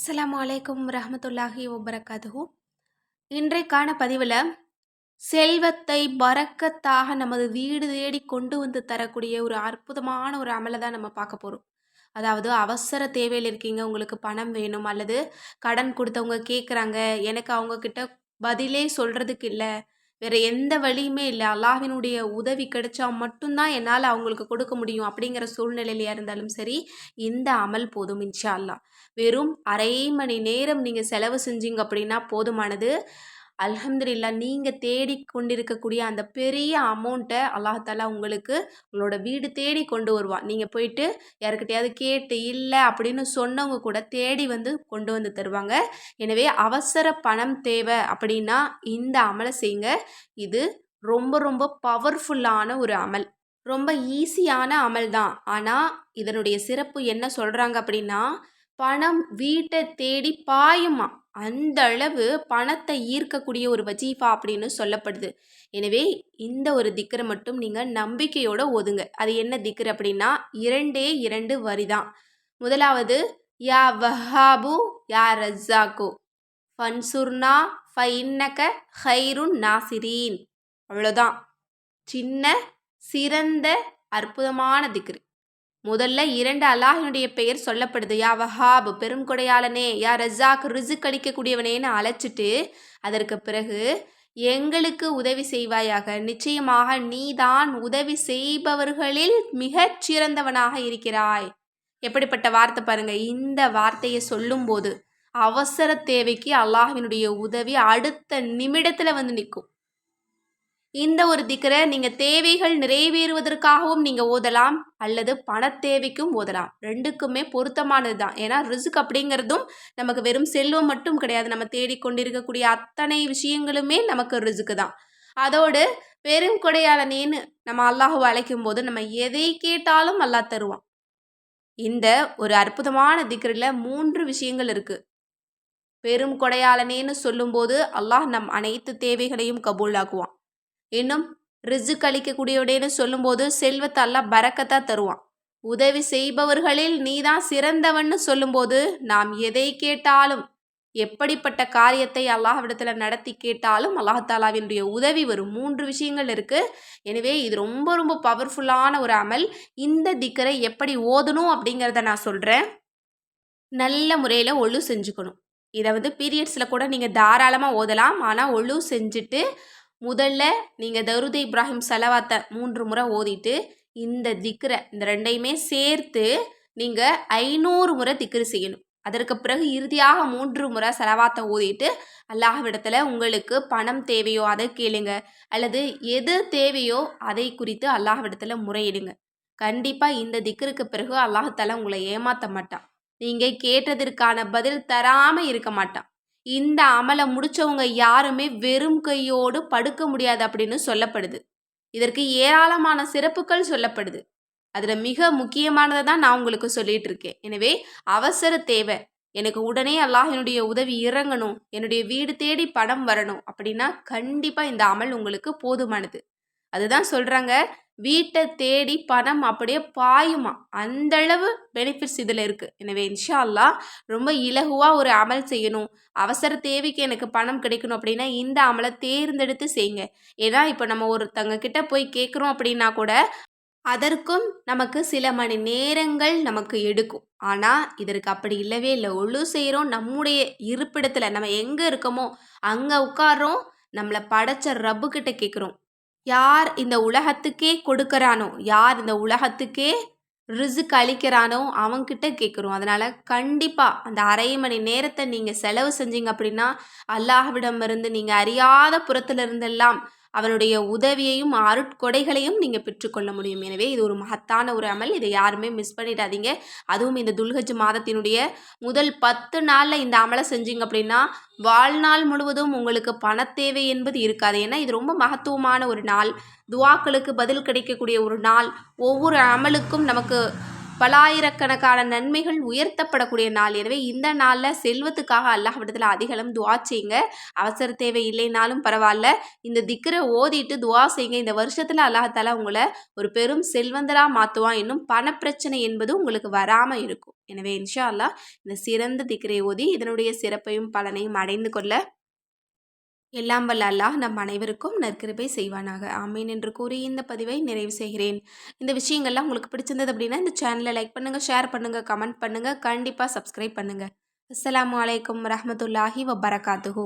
அஸ்லாம் வலைக்கம் ரஹமத்துல்லாஹி வபரகாத்துஹு. இன்றைக்கான பதிவில் செல்வத்தை பறக்கத்தாக நமது வீடு தேடி கொண்டு வந்து தரக்கூடிய ஒரு அற்புதமான ஒரு அமலை தான் நம்ம பார்க்க போகிறோம் அதாவது அவசர தேவையில் இருக்கீங்க உங்களுக்கு பணம் வேணும் அல்லது கடன் கொடுத்தவங்க கேட்குறாங்க எனக்கு அவங்கக்கிட்ட பதிலே சொல்கிறதுக்கு இல்லை வேற எந்த வழியுமே இல்லை. அல்லாஹினுடைய உதவி கிடைச்சா மட்டும்தான் என்னால் அவங்களுக்கு கொடுக்க முடியும் அப்படிங்கிற சூழ்நிலையிலையா இருந்தாலும் சரி இந்த அமல் போதும் இன்ஷா அல்லாஹ். வெறும் அரை மணி நேரம் நீங்கள் செலவு செஞ்சீங்க அப்படின்னா போதுமானது. அல்ஹம்துலில்லா நீங்கள் தேடி கொண்டிருக்கக்கூடிய அந்த பெரிய அமௌண்ட்டை அல்லாஹாலா உங்களுக்கு உங்களோட வீடு தேடி கொண்டு வருவான் நீங்கள் போயிட்டு யாருக்கிட்டையாவது கேட்டு இல்லை அப்படின்னு சொன்னவங்க கூட தேடி வந்து கொண்டு வந்து தருவாங்க. எனவே அவசர பணம் தேவை அப்படின்னா இந்த அமலை செய்யுங்க. இது ரொம்ப ரொம்ப பவர்ஃபுல்லான ஒரு அமல். ரொம்ப ஈஸியான அமல் தான் ஆனால் இதனுடைய சிறப்பு என்ன சொல்கிறாங்க அப்படின்னா பணம் வீட்டை தேடி பாயுமா? அந்த அளவு பணத்தை ஈர்க்கக்கூடிய ஒரு வஜீஃபா அப்படின்னு சொல்லப்படுது. எனவே இந்த ஒரு திக்கரை மட்டும் நீங்கள் நம்பிக்கையோட ஒதுங்க. அது என்ன திக்கர் அப்படின்னா இரண்டே இரண்டு வரி தான் முதலாவது யா வஹாபு யா ரஜாக்கு. ஃபன்சுர்னா ஃபைன்னக ஹைருன் நாசிரீன். அவ்வளோதான் சின்ன சிறந்த அற்புதமான திக்ரு முதல்ல இரண்டு அல்லாஹினுடைய பெயர் சொல்லப்படுது. யா வஹாப் பெருங்கொடையாளனே யா ரஜாக் ரிசுக் அளிக்கக்கூடியவனேன்னு அழைச்சிட்டு அதற்கு பிறகு எங்களுக்கு உதவி செய்வாயாக. நிச்சயமாக நீதான் உதவி செய்பவர்களில் மிகச் சிறந்தவனாக இருக்கிறாய். எப்படிப்பட்ட வார்த்தை பாருங்க. இந்த வார்த்தையை சொல்லும்போது அவசர தேவைக்கு அல்லாஹினுடைய உதவி அடுத்த நிமிடத்தில் வந்து நிற்கும். இந்த ஒரு திக்கரை நீங்கள் தேவைகள் நிறைவேறுவதற்காகவும் நீங்கள் ஓதலாம் அல்லது பண தேவைக்கும் ஓதலாம். ரெண்டுக்குமே பொருத்தமானது தான். ஏன்னா ரிசுக் அப்படிங்கிறதும் நமக்கு வெறும் செல்வம் மட்டும் கிடையாது. நம்ம தேடிக்கொண்டிருக்கக்கூடிய அத்தனை விஷயங்களுமே நமக்கு ரிசுக்கு தான். அதோடு பெரும் கொடையாளனேன்னு நம்ம அல்லாஹுவை அழைக்கும் போது நம்ம எதை கேட்டாலும் அல்லாஹ் தருவான். இந்த ஒரு அற்புதமான திக்கரில் மூன்று விஷயங்கள் இருக்குது பெரும் கொடையாளனேன்னு சொல்லும்போது அல்லாஹ் நம் அனைத்து தேவைகளையும் கபூலாக்குவான். இன்னும் ரிஜுக் அளிக்கக்கூடியவடேன்னு சொல்லும்போது செல்வத்தை எல்லாம் பறக்கத்தான் தருவான். உதவி செய்பவர்களில் நீதான் சிறந்தவன்னு சொல்லும்போது நாம் எதை கேட்டாலும் எப்படிப்பட்ட காரியத்தை அல்லாஹ்விடத்தில் நடத்தி கேட்டாலும் அல்லாஹாலாவினுடைய உதவி வரும். மூன்று விஷயங்கள் இருக்குது எனவே இது ரொம்ப ரொம்ப பவர்ஃபுல்லான ஒரு அமல். இந்த திக்கரை எப்படி ஓதணும் அப்படிங்கிறத நான் சொல்கிறேன் நல்ல முறையில் ஒழு செஞ்சுக்கணும். இதை வந்து பீரியட்ஸில் கூட நீங்கள் தாராளமாக ஓதலாம். ஆனால் ஒழு செஞ்சுட்டு முதல்ல நீங்கள் தருத இப்ராஹிம் செலவாத்தை மூன்று முறை ஓதிட்டு இந்த திக்ரை இந்த ரெண்டையுமே சேர்த்து நீங்கள் ஐநூறு முறை திக்ரு செய்யணும். அதற்கு பிறகு இறுதியாக மூன்று முறை செலவாத்தை ஓதிட்டு அல்லாஹ்விடத்தில் உங்களுக்கு பணம் தேவையோ அதை கேளுங்க. அல்லது எது தேவையோ அதை குறித்து அல்லாஹ்விடத்தில் முறையிடுங்க. கண்டிப்பாக இந்த திக்கருக்கு பிறகு அல்லாஹால உங்களை ஏமாற்ற மாட்டான். நீங்கள் கேட்டதற்கான பதில் தராமல் இருக்க மாட்டான். இந்த அமலை முடித்தவங்க யாருமே வெறும் கையோடு படுக்க முடியாது அப்படின்னு சொல்லப்படுது. இதற்கு ஏராளமான சிறப்புகள் சொல்லப்படுது. அதில் மிக முக்கியமானதை தான் நான் உங்களுக்கு சொல்லிட்டு இருக்கேன். எனவே அவசர தேவை. எனக்கு உடனே அல்லாஹ் என்னுடைய உதவி இறங்கணும். என்னுடைய வீடு தேடி பணம் வரணும் அப்படின்னா கண்டிப்பாக இந்த அமல் உங்களுக்கு போதுமானது. அதுதான் சொல்கிறாங்க வீட்டை தேடி பணம் அப்படியே பாயுமா? அந்தளவு பெனிஃபிட்ஸ் இதில் இருக்குது எனவே இன்ஷா அல்லா ரொம்ப இலகுவாக ஒரு அமல் செய்யணும். அவசர தேவைக்கு எனக்கு பணம் கிடைக்கணும் அப்படின்னா இந்த அமலை தேர்ந்தெடுத்து செய்யுங்க. ஏன்னா இப்போ நம்ம ஒருத்தங்க கிட்ட போய் கேட்குறோம் அப்படின்னா கூட அதற்கும் நமக்கு சில மணி நேரங்கள் நமக்கு எடுக்கும். ஆனால் இதற்கு அப்படி இல்லவே இல்லை. ஒழு செய்கிறோம் நம்முடைய இருப்பிடத்தில். நம்ம எங்கே இருக்கோமோ அங்கே உட்காரோம் நம்மளை படைச்ச ரப்புக்கிட்ட கேட்குறோம் யார் இந்த உலகத்துக்கே கொடுக்கறானோ யார் இந்த உலகத்துக்கே ரிசுக் அளிக்கிறானோ அவங்கிட்ட கேட்குறோம். அதனால் கண்டிப்பாக அந்த அரை மணி நேரத்தை நீங்கள் செலவு செஞ்சீங்க அப்படின்னா அல்லாஹ்விடமிருந்து நீங்கள் அறியாத புறத்துல இருந்தெல்லாம் அவனுடைய உதவியையும் அருட்கொடைகளையும் நீங்கள் பெற்றுக்கொள்ள முடியும். எனவே இது ஒரு மகத்தான ஒரு அமல். இதை யாருமே மிஸ் பண்ணிடாதீங்க. அதுவும் இந்த துல்கஜ் மாதத்தினுடைய முதல் பத்து நாளில் இந்த அமலை செஞ்சீங்க அப்படின்னா வாழ்நாள் முழுவதும் உங்களுக்கு பணத்தேவை என்பது இருக்காது. ஏன்னா இது ரொம்ப மகத்துவமான ஒரு நாள். துவாக்களுக்கு பதில் கிடைக்கக்கூடிய ஒரு நாள். ஒவ்வொரு அமலுக்கும் நமக்கு பலாயிரக்கணக்கான நன்மைகள் உயர்த்தப்படக்கூடிய நாள். எனவே இந்த நாளில் செல்வத்துக்காக அல்லாஹ்விடத்தில் அதிகளம் துவா செய்யுங்க. அவசர தேவை இல்லைனாலும் பரவாயில்ல. இந்த திக்கரை ஓதிட்டு துவா செய்யுங்க. இந்த வருஷத்தில் அல்லாஹால உங்களை ஒரு பெரும் செல்வந்தராக மாற்றுவான் இன்னும் பணப்பிரச்சனை என்பது உங்களுக்கு வராமல் இருக்கும். எனவே இன்ஷா அல்லாஹ் இந்த சிறந்த திக்கரை ஓதி இதனுடைய சிறப்பையும் பலனையும் அடைந்து கொள்ள எல்லாம் வல்ல அல்லாஹ் நம் அனைவருக்கும் நற்கிருபை செய்வானாக. ஆமீன் என்று கூறி இந்த பதிவை நிறைவு செய்கிறேன். இந்த விஷயங்கள்லாம் உங்களுக்கு பிடிச்சிருந்தது அப்படின்னா இந்த சேனலை லைக் பண்ணுங்கள் ஷேர் பண்ணுங்கள் கமெண்ட் பண்ணுங்கள் கண்டிப்பாக சப்ஸ்கிரைப் பண்ணுங்கள் அஸ்லாம் அலைக்கும் ரஹமத்துல்லாஹி வபரகாத்துஹூ.